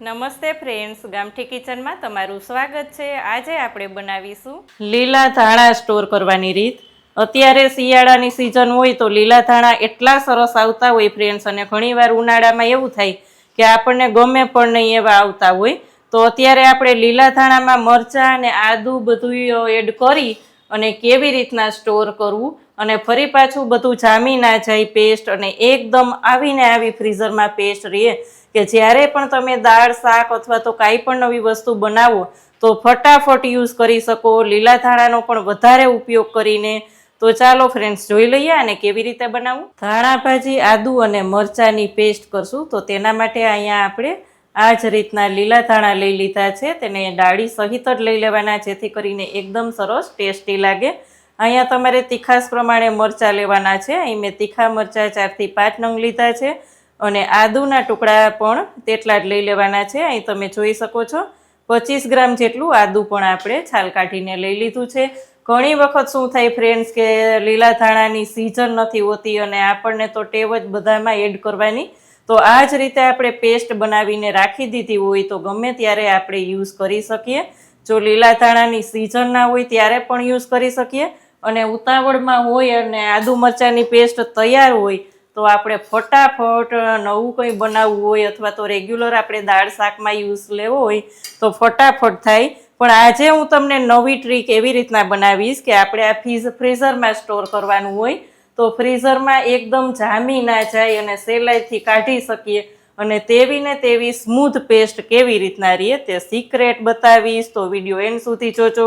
નમસ્તે ફ્રેન્ડ્સ, ગામઠી કિચનમાં તમારું સ્વાગત છે. આજે આપણે બનાવીશું લીલા ધાણા સ્ટોર કરવાની રીત. અત્યારે શિયાળાની સિઝન હોય તો લીલા ધાણા એટલા સરસ આવતા હોય ફ્રેન્ડ્સ, અને ઘણીવાર ઉનાળામાં એવું થાય કે આપણને ગમે પણ નહીં એવા આવતા હોય. તો અત્યારે આપણે લીલા ધાણામાં મરચાં અને આદુ બધું એડ કરી અને કેવી રીતના સ્ટોર કરવું અને ફરી પાછું બધું જામી ના જાય પેસ્ટ અને એકદમ આવીને આવી ફ્રીઝરમાં પેસ્ટ રહે કે જ્યારે પણ તમે દાળ, શાક અથવા તો કાંઈ પણ નવી વસ્તુ બનાવો, તો ફટાફટ યુઝ કરી શકો. લીલા ધાણાનો પણ વધારે ઉપયોગ કરીને. તો ચાલો ફ્રેન્ડ્સ જોઈ લઈએ અને કેવી રીતે બનાવવું? ધાણા ભાજી, આદુ અને મરચાંની પેસ્ટ કરશું. તો તેના માટે અહીંયા આપણે આ જ રીતના લીલા ધાણા લઈ લીધા છે. તેને ડાળી સહિત જ લઈ લેવાના, જેથી કરીને એકદમ સરસ ટેસ્ટી લાગે. અહીંયા તમારે તીખાસ પ્રમાણે મરચાં લેવાના છે. અહીં મેં તીખા મરચાં ચારથી પાંચ નંગ લીધા છે અને આદુના ટુકડા પણ તેટલા જ લઈ લેવાના છે. અહીં તમે જોઈ શકો છો પચીસ ગ્રામ જેટલું આદુ પણ આપણે છાલ કાઢીને લઈ લીધું છે. ઘણી વખત શું થાય ફ્રેન્ડ્સ કે લીલા ધાણાની સિઝન નથી હોતી અને આપણને તો ટેવ જ બધામાં એડ કરવાની. તો આ જ રીતે આપણે પેસ્ટ બનાવીને રાખી દીધી હોય તો ગમે ત્યારે આપણે યુઝ કરી શકીએ. જો લીલા ધાણાની સિઝન ના હોય ત્યારે પણ યુઝ કરી શકીએ. અને ઉતાવળમાં હોય અને આદુ મરચાંની પેસ્ટ તૈયાર હોય, તો આપણે ફટાફટ નવું કંઈ બનાવવું હોય અથવા તો રેગ્યુલર આપણે દાળ શાકમાં યુઝ લેવો હોય, તો ફટાફટ થાય. પણ આજે હું તમને નવી ટ્રીક એવી રીતના બનાવીશ કે આપણે આ ફીઝ ફ્રીઝરમાં સ્ટોર કરવાનું હોય, તો ફ્રીઝરમાં એકદમ જામી ના જાય અને સહેલાઈથી કાઢી શકીએ. અને તેવી ને તેવી સ્મૂથ પેસ્ટ કેવી રીતના રહીએ તે સિક્રેટ બતાવીશ. તો વીડિયો એન્ડ સુધી જોજો.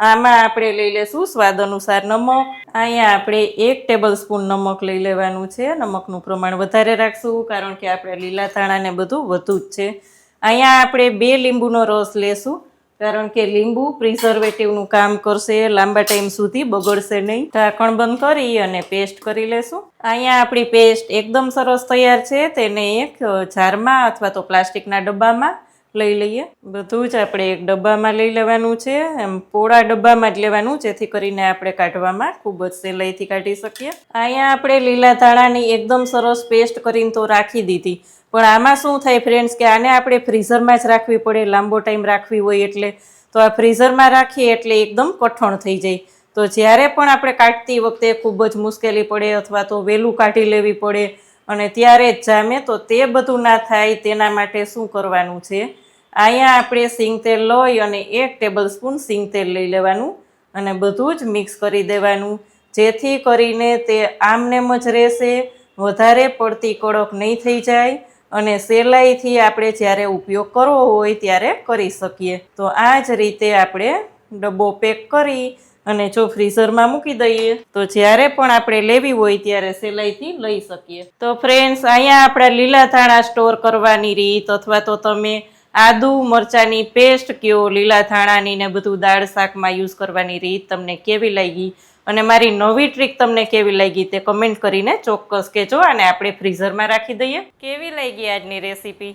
આમાં આપણે લઈ લેશું સ્વાદ અનુસાર નમક. અહીંયા આપણે એક ટેબલ સ્પૂન નમક લઈ લેવાનું છે. નમકનું પ્રમાણ વધારે રાખશું કારણ કે આપણે લીલા ધાણાને બધું વધુ જ છે. અહીંયા આપણે બે લીંબુનો રસ લેશું. કારણ કે લીંબુ પ્રિઝર્વેટિવનું કામ કરશે, લાંબા ટાઈમ સુધી બગડશે નહીં. ઢાંકણ બંધ કરી અને પેસ્ટ કરી લેશું. અહીંયા આપણી પેસ્ટ એકદમ સરસ તૈયાર છે. તેને એક જારમાં અથવા તો પ્લાસ્ટિકના ડબ્બામાં લઈ લઈએ. બધું જ આપણે એક ડબ્બામાં લઈ લેવાનું છે. એમ પોળા ડબ્બામાં જ લેવાનું, જેથી કરીને આપણે કાઢવામાં ખૂબ જ સહેલાઈથી કાઢી શકીએ. અહીંયા આપણે લીલા ધાણાની એકદમ સરસ પેસ્ટ કરીને તો રાખી દીધી. પણ આમાં શું થાય ફ્રેન્ડ્સ કે આને આપણે ફ્રીઝરમાં જ રાખવી પડે. લાંબો ટાઈમ રાખવી હોય એટલે. તો આ ફ્રીઝરમાં રાખીએ એટલે એકદમ કઠણ થઈ જાય. તો જ્યારે પણ આપણે કાઢતી વખતે ખૂબ જ મુશ્કેલી પડે અથવા તો વહેલું કાઢી લેવી પડે. અને ત્યારે જ જામે તો તે બધું ના થાય તેના માટે શું કરવાનું છે? અહીંયા આપણે સિંગ તેલ લઈ અને એક ટેબલ સ્પૂન સિંગ તેલ લઈ લેવાનું અને બધું જ મિક્સ કરી દેવાનું. જેથી કરીને તે આમનેમ જ રહેશે, વધારે પડતી કડક નહીં થઈ જાય અને સહેલાઈથી આપણે જ્યારે ઉપયોગ કરવો હોય ત્યારે કરી શકીએ. તો આ જ રીતે આપણે ડબ્બો પેક કરી અને જો ફ્રીઝરમાં મૂકી દઈએ, તો જ્યારે પણ આપણે લેવી હોય ત્યારે સિલાઈથી લઈ શકીએ. તો ફ્રેન્ડ્સ અહીંયા આપણા લીલા ધાણા સ્ટોર કરવાની રીત, અથવા તો તમે આદુ મરચાંની પેસ્ટ કયો લીલા ધાણાની ને બધું દાળ શાકમાં યુઝ કરવાની રીત તમને કેવી લાગી? અને મારી નવી ટ્રીક તમને કેવી લાગી તે કમેન્ટ કરીને ચોક્કસ કહેજો અને આપણે ફ્રીઝરમાં રાખી દઈએ. કેવી લાગી આજની રેસીપી